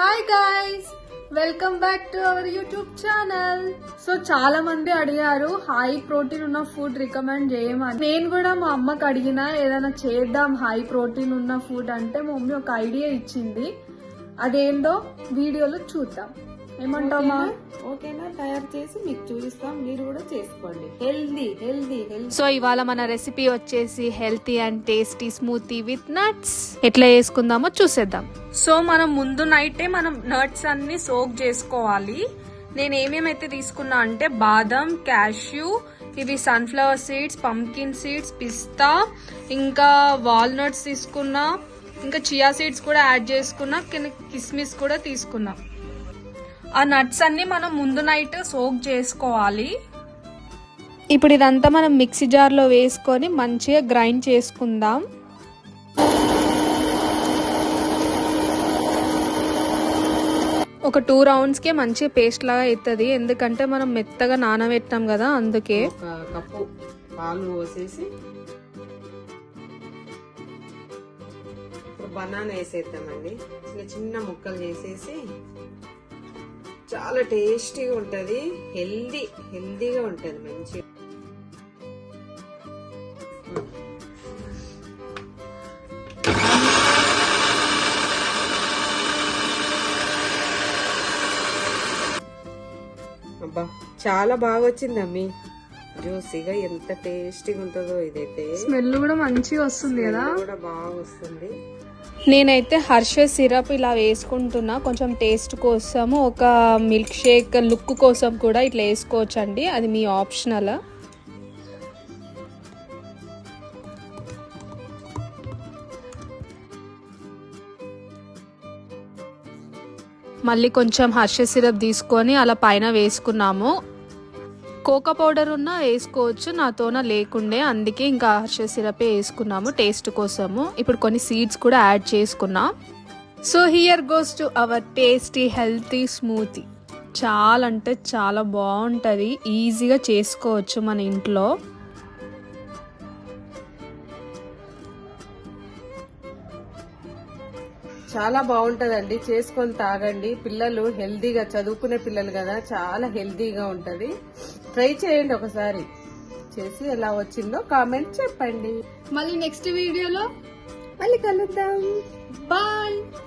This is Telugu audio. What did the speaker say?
Hi guys welcome back to our YouTube channel so చాలా మంది అడిగారు హై ప్రోటీన్ ఉన్న ఫుడ్ రికమెండ్ చేయమని. నేను కూడా మా అమ్మకి అడిగిన ఏదైనా చేద్దాం హై ప్రోటీన్ ఉన్న ఫుడ్ అంటే మమ్మీ ఒక ఐడియా ఇచ్చింది. అదేందో వీడియోలో చూద్దాం. ఏమంటామా ఓకేనా? తయారు చేసి మీకు చూపిస్తాం. మీరు కూడా చేసుకోండి. హెల్దీ హెల్దీ హెల్దీ సో ఇవాళ మన రెసిపీ వచ్చేసి healthy and tasty smoothie with nuts ఎట్లా చేసుకుందామో చూసేద్దాం. సో మనం ముందు నైటే మనం నట్స్ అన్ని సోక్ చేసుకోవాలి. నేను ఏమేమైతే తీసుకున్నా అంటే బాదం క్యాష్యూ ఇవి సన్ఫ్లవర్ సీడ్స్ పంకిన్ సీడ్స్ పిస్తా ఇంకా వాల్నట్స్ తీసుకున్నా ఇంకా చియా సీడ్స్ కూడా యాడ్ చేసుకున్నా కింద కిస్మిస్ కూడా తీసుకున్నా. ఆ నట్స్ అన్ని మనం ముందు నైట్ సోక్ చేసుకోవాలి. ఇప్పుడు ఇదంతా మనం మిక్సీ జార్లో వేసుకొని మంచిగా గ్రైండ్ చేసుకుందాం. ఒక టూ రౌండ్స్కే మంచిగా పేస్ట్ లాగా అవుతుంది ఎందుకంటే మనం మెత్తగా నానబెట్టాం కదా అందుకే. ఒక కప్పు పాలు పోసేసి ఇప్పుడు బనానా వేసేద్దామండి. చిన్న చిన్న ముక్కలు చేసేసి చాలా టేస్టీగా ఉంటుంది. హెల్దీ హెల్దీగా ఉంటుంది మంచి అబ్బా చాలా బాగా వచ్చింది అమ్మి. జ్యూసీగా ఎంత టేస్టీగా ఉంటుందో ఇదైతే. స్మెల్ కూడా మంచిగా వస్తుంది కదా? కూడా బాగా వస్తుంది. నేనైతే హర్షే సిరప్ ఇలా వేసుకుంటున్నా. కొంచెం టేస్ట్ కోసము ఒక మిల్క్ షేక్ లుక్ కోసం కూడా ఇట్లా వేసుకోవచ్చండి. అది మీ ఆప్షనల్? మళ్ళీ కొంచెం హర్ష సిరప్ తీసుకొని అలా పైన వేసుకున్నాము. కోకా పౌడర్ ఉన్నా వేసుకోవచ్చు నాతోన లేకుండే అందుకే ఇంకా హర్ష సిరపే వేసుకున్నాము టేస్ట్ కోసము. ఇప్పుడు కొన్ని సీడ్స్ కూడా యాడ్ చేసుకున్నా. So here goes to our tasty healthy smoothie. చాలా అంటే చాలా బాగుంటుంది ఈజీగా చేసుకోవచ్చు మన ఇంట్లో. చాలా బాగుంటదండి. చేసుకొని తాగండి. పిల్లలు హెల్దీగా చదువుకునే పిల్లలు కదా చాలా హెల్దీగా ఉంటది. ట్రై చేయండి ఒకసారి. చేసి ఎలా వచ్చిందో కామెంట్ చెప్పండి. మళ్ళీ నెక్స్ట్ వీడియోలో మళ్ళీ కలుద్దాం. బాయ్.